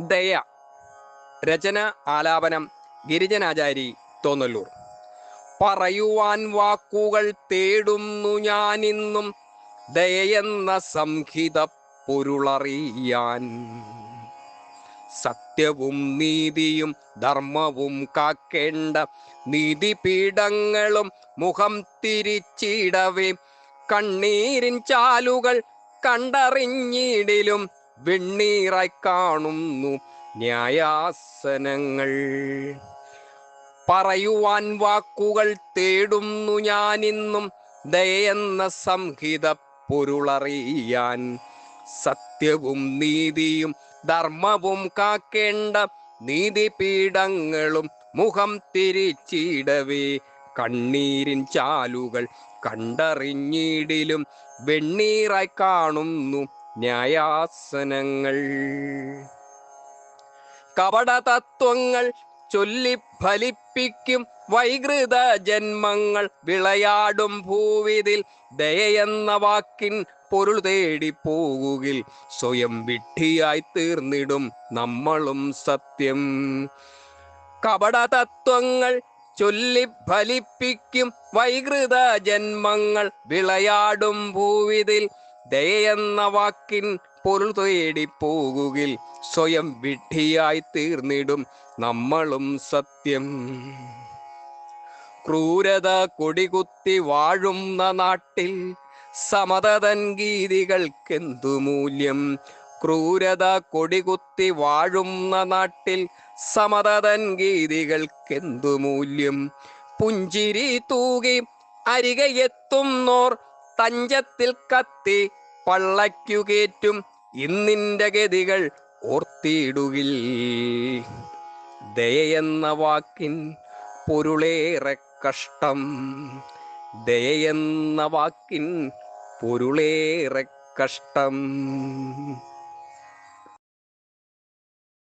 ദയ രചന ആലാപനം ഗിരിജനാചാരി തോന്നല്ലൂർ. പറയുവാൻ വാക്കുകൾ തേടുന്നു ഞാനിന്നും ദയെന്ന സംഹിത പൊരുളറിയാൻ. സത്യവും നീതിയും ധർമ്മവും കാക്കേണ്ട നീതിപീഠങ്ങളും മുഖം തിരിച്ചിടവേ. കണ്ണീരിൻ ചാലുകൾ കണ്ടറിഞ്ഞിടിലും വെണ്ണീറായി കാണുന്നു ന്യായാസനങ്ങൾ. പറയുവാൻ വാക്കുകൾ തേടുന്നു ഞാനിന്നും ദയെന്ന സംഹിത പൊരുളറിയാൻ സത്യവും നീതിയും ധർമ്മവും കാക്കേണ്ട നീതിപീഠങ്ങളും മുഖം തിരിച്ചിടവേ. കണ്ണീരിൻ ചാലുകൾ കണ്ടറിഞ്ഞിടിലും വെണ്ണീറായി കാണുന്നു ന്യായാസനങ്ങൾ. കപടതത്വങ്ങൾ ചൊല്ലിഫലിപ്പിക്കും ചൊല്ലി ഫലിപ്പിക്കും വൈകൃത ജന്മങ്ങൾ വിളയാടും ഭൂവിതിൽ. ദയയെന്ന വാക്കിൻ പൊരുൾ തേടി പോകുകിൽ സ്വയം വിഡ്ഢിയായി തീർന്നിടും നമ്മളും സത്യം. കപടതത്വങ്ങൾ ചൊല്ലിഫലിപ്പിക്കും ചൊല്ലി ഫലിപ്പിക്കും വൈകൃത ജന്മങ്ങൾ വിളയാടും ഭൂവിതിൽ. ദയെന്ന വാക്കിൻ പൊരുൾ തേടിപ്പോകുകിൽ സ്വയം വിഡ്ഢിയായി തീർന്നിടും നമ്മളും സത്യം. ക്രൂരത കൊടികുത്തി വാഴുന്ന നാട്ടിൽ സമതതൻ ഗീതികൾക്കെന്തു മൂല്യം? ക്രൂരത കൊടികുത്തി വാഴുന്ന നാട്ടിൽ സമതതൻ ഗീതികൾക്കെന്തു മൂല്യം? പുഞ്ചിരി തൂകി അരികെത്തുന്നോർ തഞ്ചത്തിൽ കത്തി പള്ളയ്ക്കു ഇന്നിന്റെ ഗതികൾ ഓർത്തിയിടുകിൽ ദയെന്ന വാക്കിൻ പൊരുളേറെ കഷ്ടം. ദയെന്ന വാക്കിൻ പൊരുളേറെ കഷ്ടം.